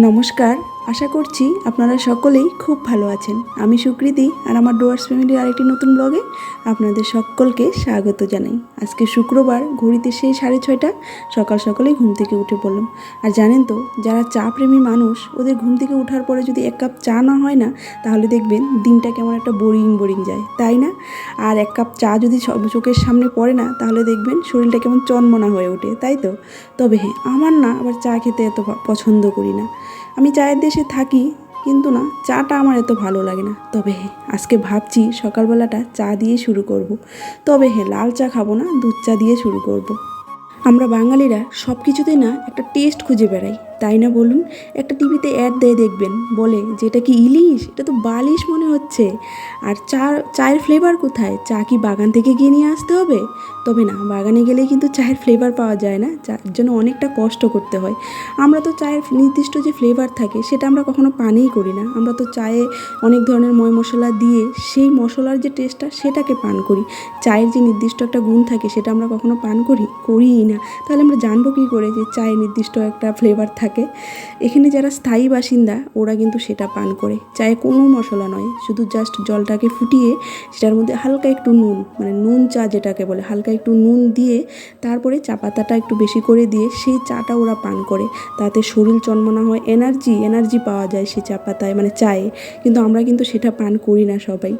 নমস্কার। আশা করছি আপনারা সকলেই খুব ভালো আছেন। আমি সুকৃতি আর আমার ডোয়ার্স ফ্যামিলির আরেকটি নতুন ব্লগে আপনাদের সকলকে স্বাগত জানাই। আজকে শুক্রবার, ঘড়িতে সেই সাড়ে ছয়টা, সকাল সকালেই ঘুম থেকে উঠে পড়লাম। আর জানেন তো, যারা চা প্রেমী মানুষ, ওদের ঘুম থেকে ওঠার পরে যদি এক কাপ চা না হয় না, তাহলে দেখবেন দিনটা কেমন একটা বোরিং বোরিং যায়। তাই না? আর এক কাপ চা যদি চোখের সামনে পড়ে না, তাহলে দেখবেন শরীরটা কেমন চনমনা হয়ে ওঠে, তাই তো? তবে হ্যাঁ আমার না আবার চা খেতে এত পছন্দ করি না। আমি চায়ের দেশে থাকি, কিন্তু না, চাটা আমার এত ভালো লাগে না তবে হ্যাঁ আজকে ভাবছি সকালবেলাটা চা দিয়ে শুরু করব। তবে হ্যাঁ লাল চা খাব না, দুধ চা দিয়ে শুরু করব। আমরা বাঙালিরা সব কিছুতেই না একটা টেস্ট খুঁজে বেড়াই তাই না বলুন? একটা টিভিতে অ্যাড দেয় দেখবেন, বলে যে এটা কি ইলিশ? এটা তো বালিশ মনে হচ্ছে। আর চা চায়ের ফ্লেভার কোথায়? চা কি বাগান থেকে গিয়ে নিয়ে আসতে হবে? তবে না, বাগানে গেলে কিন্তু চায়ের ফ্লেভার পাওয়া যায় না। চার জন্য অনেকটা কষ্ট করতে হয়। আমরা তো চায়ের নির্দিষ্ট যে ফ্লেভার থাকে, সেটা আমরা কখনো পানেই করি না। আমরা তো চায়ে অনেক ধরনের ময় মশলা দিয়ে সেই মশলার যে টেস্টটা সেটাকে পান করি। চায়ের যে নির্দিষ্ট একটা গুণ থাকে, সেটা আমরা কখনো পান করি, করিই না। তাহলে আমরা জানব কী করে যে চায়ের নির্দিষ্ট একটা ফ্লেভার থাকে? এখানে যারা স্থায়ী বাসিন্দা, ওরা কিন্তু সেটা পান করে। চায়ে কোনো মশলা নয়, শুধু জাস্ট জলটাকে ফুটিয়ে সেটার মধ্যে হালকা একটু নুন মানে নুন চা যেটাকে বলে, হালকা একটু নুন দিয়ে তারপরে চা পাতাটা একটু বেশি করে দিয়ে সেই চাটা ওরা পান করে। তাতে শরীর চন্মনা হয় এনার্জি এনার্জি পাওয়া যায় সেই চা পাতায় মানে চায়ে। কিন্তু আমরা কিন্তু সেটা পান করি না সবাই।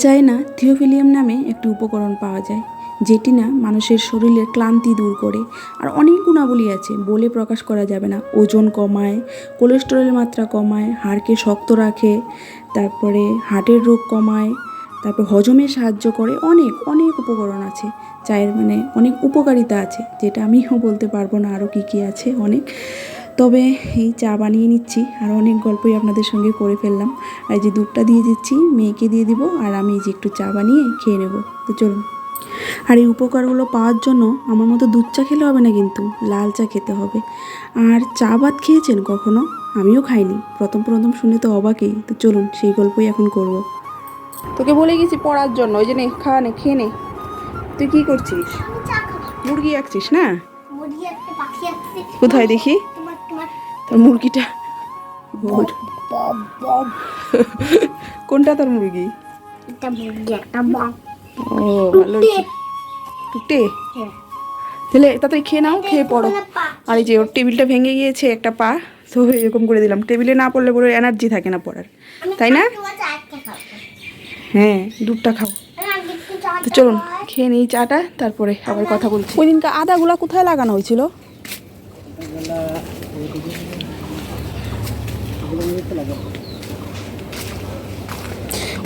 চায় না, থিওফিলিয়াম নামে একটি উপকরণ পাওয়া যায়। যেটি না মানুষের শরীরের ক্লান্তি দূর করে। আর অনেক গুণাবলী আছে, বলে প্রকাশ করা যাবে না। ওজন কমায়, কোলেস্টেরলের মাত্রা কমায়, হাড়কে শক্ত রাখে, তারপরে হার্টের রোগ কমায়, তারপর হজমে সাহায্য করে। অনেক অনেক উপকরণ আছে। চায়ের মানে অনেক উপকারিতা আছে, যেটা আমিও বলতে পারব না আরও কী কী আছে অনেক। তবে এই চা বানিয়ে নিচ্ছি, আর অনেক গল্পই আপনাদের সঙ্গে করে ফেললাম। আর যে দুধটা দিয়ে দিচ্ছি, মেয়েকে দিয়ে দিব, আর আমি যে একটু চা বানিয়ে খেয়ে নেব। তো চলুন। আর এই উপকারগুলো পাওয়ার জন্য আমার মতো দুধ চা খেলে হবে না কিন্তু লাল চা খেতে হবে। আর চা ভাত খেয়েছেন কখনো? আমিও খাইনি। প্রথম প্রথম শুনে তো অবাকই। তো চলুন সেই গল্পই এখন করব। তোকে বলে গেছি পড়ার জন্য। ওই যে নে খাওয়া নে খেয়ে নে। তুই কি করছিস? মুরগি আঁকছিস না? কোথায় দেখি? তোমার তোমার তোর মুরগিটা। ওর। Bob Bob. কোনটা তোর মুরগি? একটা মুরগি একটা বব ও ভালো টুকটে তাহলে তাড়াতাড়ি খেয়ে নাও খেয়ে পড়ো। আর এই যে ওর টেবিলটা ভেঙে গিয়েছে একটা পা তো এরকম করে দিলাম। টেবিলে না পড়লে পুরো এনার্জি থাকে না পড়ার। তাই না? হ্যাঁ দুধটা খাও। তো চলুন খেয়ে নিই চাটা তারপরে আবার কথা বলছি। ওই দিনকে আদাগুলা কোথায় লাগানো হয়েছিল?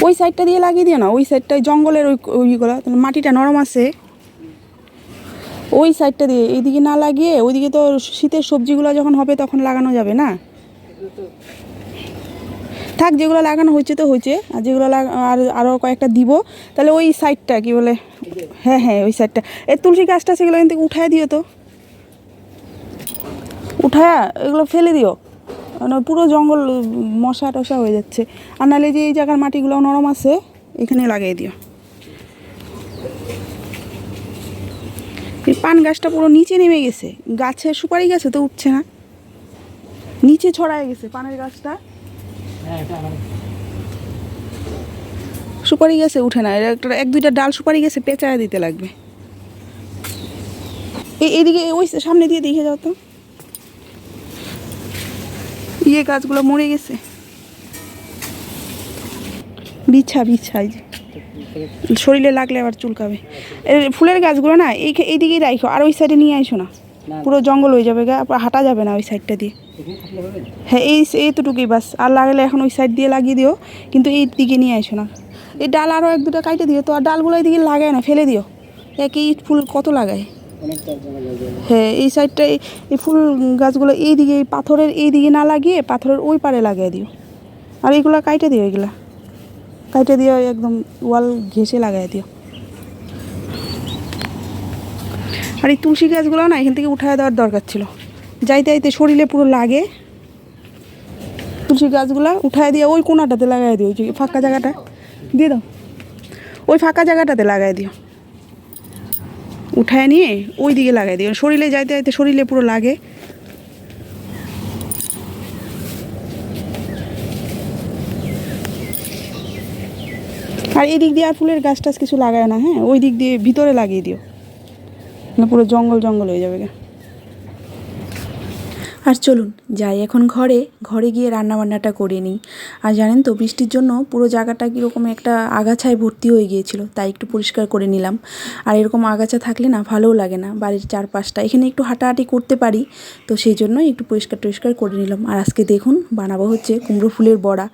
ওই সাইডটা দিয়ে লাগিয়ে দিও না, ওই সাইডটায় জঙ্গলের ওই ওইগুলো মাটিটা নরম আছে। ওই সাইডটা দিয়ে, এইদিকে না লাগিয়ে, ওইদিকে তো শীতের সবজিগুলো যখন হবে তখন লাগানো যাবে না? থাক, যেগুলো লাগানো হয়েছে তো হয়েছে, আর যেগুলো আর আরও কয়েকটা দিব। তাহলে ওই সাইডটা কি বলে? হ্যাঁ হ্যাঁ ওই সাইডটা এই তুলসী গাছটা সেগুলো থেকে উঠায় দিও তো। উঠায়া, এগুলো ফেলে দিও। পুরো জঙ্গল মশা টশা হয়ে যাচ্ছে। আর নাহলে যে এই জায়গার মাটিগুলো নরম আছে এখানে লাগিয়ে দিও। এই পান গাছটা পুরো নিচে নেমে গেছে। গাছে সুপারি গাছে তো উঠছে না। নিচে ছড়ায় গেছে পানের গাছটা। সুপারি গাছে উঠে না। একটা এক দুইটা ডাল সুপারি গাছে পেঁচায় দিতে লাগবে। এই এদিকে ওই সামনে দিয়ে দেখে যাও তো। ইয়ে গাছগুলো মরে গেছে। বিছা বিছা এই যে। শরীরে লাগলে আবার চুলকাবে। ফুলের গাছগুলো না এই এইদিকেই রাখো আর ওই সাইডে নিয়ে আইসো না। পুরো জঙ্গল হয়ে যাবে গা হাঁটা যাবে না ওই সাইডটা দিয়ে। হ্যাঁ এই এইটুকুই বাস। আর লাগলে এখন ওই সাইড দিয়ে লাগিয়ে দিও কিন্তু এই দিকে নিয়ে আসো না। এই ডাল আরও এক দুটো কাইটে দিও তো আর ডালগুলো এইদিকে লাগায় না ফেলে দিও। একই ফুল কত লাগায়? হ্যাঁ এই সাইডটায় এই ফুল গাছগুলো এই দিকে এই পাথরের এই দিকে না লাগিয়ে পাথরের ওই পারে লাগিয়ে দিও। আর এইগুলো কাইটে দিও এগুলা। কাইটে দিও একদম ওয়াল ঘেসে লাগাই দিও। আর এই তুলসী গাছগুলো না এখান থেকে উঠায় দেওয়ার দরকার ছিল। যাইতে যাইতে শরীরে পুরো লাগে। তুলসী গাছগুলো উঠায় দিয়ে ওই কোনাটাতে লাগাই দিও ফাঁকা জায়গাটা। দিয়ে দাও। ওই ফাঁকা জায়গাটাতে লাগাই দিও। উঠায় নিয়ে ওই দিকে লাগাই দিই শরীরে যাইতে যাইতে শরীরে পুরো লাগে। আর এদিক দিয়ে আর ফুলের গাছ টাছ কিছু লাগায় না হ্যাঁ? ওই দিক দিয়ে ভিতরে লাগিয়ে দিও। পুরো জঙ্গল জঙ্গল হয়ে যাবে গা। আর চলুন যাই এখন ঘরে ঘরে গিয়ে রান্না বান্নাটা করে নিই। আর জানেন তো, বৃষ্টির জন্য পুরো জায়গাটা কীরকম একটা আগাছায় ভর্তি হয়ে গিয়েছিল, তাই একটু পরিষ্কার করে নিলাম। আর এরকম আগাছা থাকলে না ভালোও লাগে না বাড়ির চারপাশটা। এখানে একটু হাঁটাহাঁটি করতে পারি, তো সেই জন্য একটু পরিষ্কার টরিষ্কার করে নিলাম। আর আজকে দেখুন, বানাবো হচ্ছে কুমড়ো ফুলের বড়া।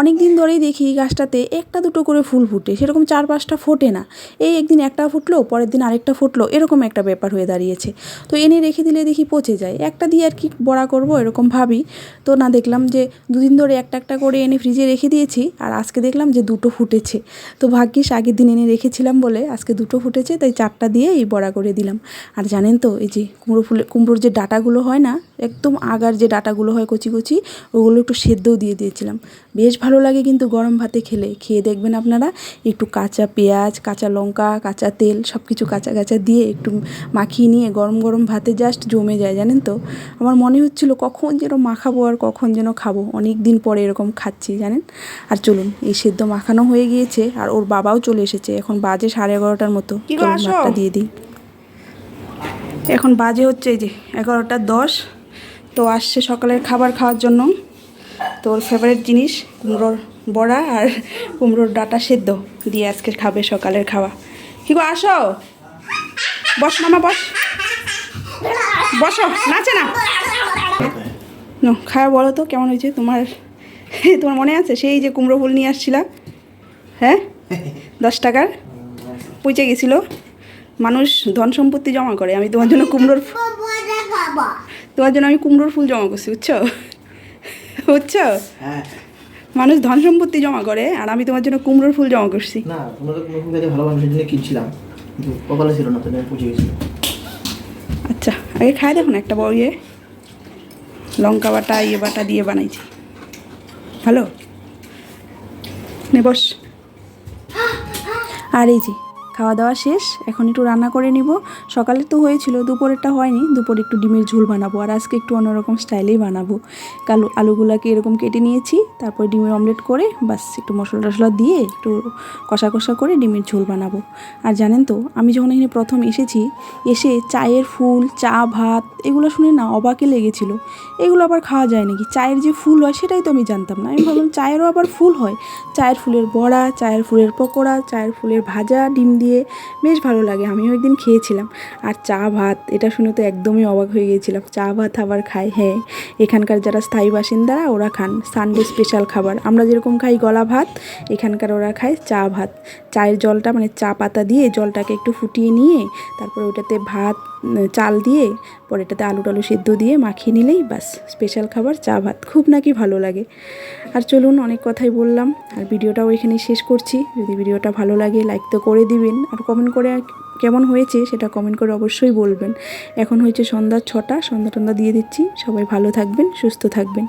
অনেক দিন ধরেই দেখি গাছটাতে একটা দুটো করে ফুল ফুটে, সেরকম চার পাঁচটা ফোটে না। এই একদিন একটা ফুটলো, পরের দিন আরেকটা ফুটলো, এরকম একটা ব্যাপার হয়ে দাঁড়িয়েছে। তো এনে রেখে দিলে দেখি পচে যায়। একটা দিয়ে আর কি বড়া করব, এরকম ভাবি। তো না, দেখলাম যে দুদিন ধরে একটা একটা করে এনে ফ্রিজে রেখে দিয়েছি, আর আজকে দেখলাম যে দুটো ফুটেছে। তো ভাগ্যিস আগের দিন এনে রেখেছিলাম বলে আজকে দুটো ফুটেছে, তাই চারটা দিয়ে এই বড়া করে দিলাম। আর জানেন তো, এই যে কুমড়ো ফুলে কুমড়োর যে ডাটাগুলো হয় না, একদম আগার যে ডাটাগুলো হয় কচি কচি, ওগুলো একটু সেদ্ধও দিয়ে দিয়েছিলাম। বেশ ভালো লাগে কিন্তু গরম ভাতে খেলে। খেয়ে দেখবেন আপনারা, একটু কাঁচা পেঁয়াজ, কাঁচা লঙ্কা, কাঁচা তেল সব কিছু কাঁচা কাঁচা দিয়ে একটু মাখিয়ে নিয়ে গরম গরম ভাতে জাস্ট জমে যায়, জানেন তো? আমার মনে হচ্ছিল কখন যেন মাখাবো আর কখন যেন খাব। অনেক দিন পরে এরকম খাচ্ছি জানেন? আর চলুন এই সেদ্ধ মাখানো হয়ে গিয়েছে আর ওর বাবাও চলে এসেছে। এখন বাজে সাড়ে এগারোটার মতো। ভাতটা দিয়ে দিই। এখন বাজে হচ্ছে এই যে এগারোটা দশ। তো আসছে সকালের খাবার খাওয়ার জন্য। তো ওর ফেভারিট জিনিস কুমড়োর বড়া আর কুমড়োর ডাটা সেদ্ধ দিয়ে আজকে খাবে সকালের খাওয়া। কি গো আসো? বস মামা বস। বসো নাচে না নো খাওয়া বলো তো কেমন হয়েছে তোমার? তোমার মনে আছে? সেই যে কুমড়ো ফুল নিয়ে আসছিলাম হ্যাঁ? দশ টাকার পচে গেছিল। মানুষ ধন সম্পত্তি জমা করে আমি তোমার জন্য কুমড়োর তোমার জন্য আমি কুমড়োর ফুল জমা করছি বুঝছ? বুঝছ? হ্যাঁ। মানুষ ধন সম্পত্তি জমা করে আর আমি তোমার জন্য কুমড়োর ফুল জমা করছি। না তোমরা তো কোনো ফুল ভালো মানুষের জন্য কিনছিলাম কপালে ছিল না তো পুজো গেছিল। আগে খাই দেখুন, একটা বউ ইয়ে লঙ্কা বাটা ইয়ে বাটা দিয়ে বানাইছি। হ্যালো নে বস। আর এই যে খাওয়া দাওয়া শেষ, এখন একটু রান্না করে নিব। সকালে তো হয়েছিল, দুপুরেরটা হয়নি, দুপুরে একটু ডিমের ঝোল বানাবো আর আজকে একটু অন্যরকম স্টাইলেই বানাবো। কালো আলুগুলাকে এরকম কেটে নিয়েছি, তারপর ডিমের অমলেট করে বাস একটু মশলা টশলা দিয়ে একটু কষা কষা করে ডিমের ঝোল বানাবো। আর জানেন তো, আমি যখন এখানে প্রথম এসেছি, এসে চায়ের ফুল, চা, ভাত এগুলো শুনে না অবাকে লেগেছিল। এগুলো আবার খাওয়া যায় নাকি? চায়ের যে ফুল হয় সেটাই তো আমি জানতাম না। আমি ভাবলাম চায়েরও আবার ফুল হয়। চায়ের ফুলের বড়া, চায়ের ফুলের পকোড়া, চায়ের ফুলের ভাজা, ডিম দিয়ে বেশ ভালো লাগে, আমিও একদিন খেয়েছিলাম। আর চা ভাত, এটা শুনে তো একদমই অবাক হয়ে গিয়েছিলাম। চা ভাত আবার খায় হ্যাঁ এখানকার যারা স্থায়ী বাসিন্দারা ওরা খান। সানডে স্পেশাল খাবার। আমরা যেরকম খাই গলা ভাত, এখানকার ওরা খায় চা ভাত। চায়ের জলটা মানে চা পাতা দিয়ে জলটাকে একটু ফুটিয়ে নিয়ে, তারপর ওটাতে ভাত চাল দিয়ে পরে এটাতে আলু টালু সেদ্ধ দিয়ে মাখিয়ে নিলেই বাস স্পেশাল খাবার, চা, ভাত, খুব নাকি ভালো লাগে। আর চলুন অনেক কথাই বললাম, আর ভিডিওটাও এখানেই শেষ করছি। যদি ভিডিওটা ভালো লাগে লাইক তো করে দিবেন, আর কমেন্ট করে কেমন হয়েছে সেটা কমেন্ট করে অবশ্যই বলবেন। এখন হয়েছে সন্ধ্যা ছটা, সন্ধ্যা টন্ধ্যা দিয়ে দিচ্ছি, সবাই ভালো থাকবেন, সুস্থ থাকবেন।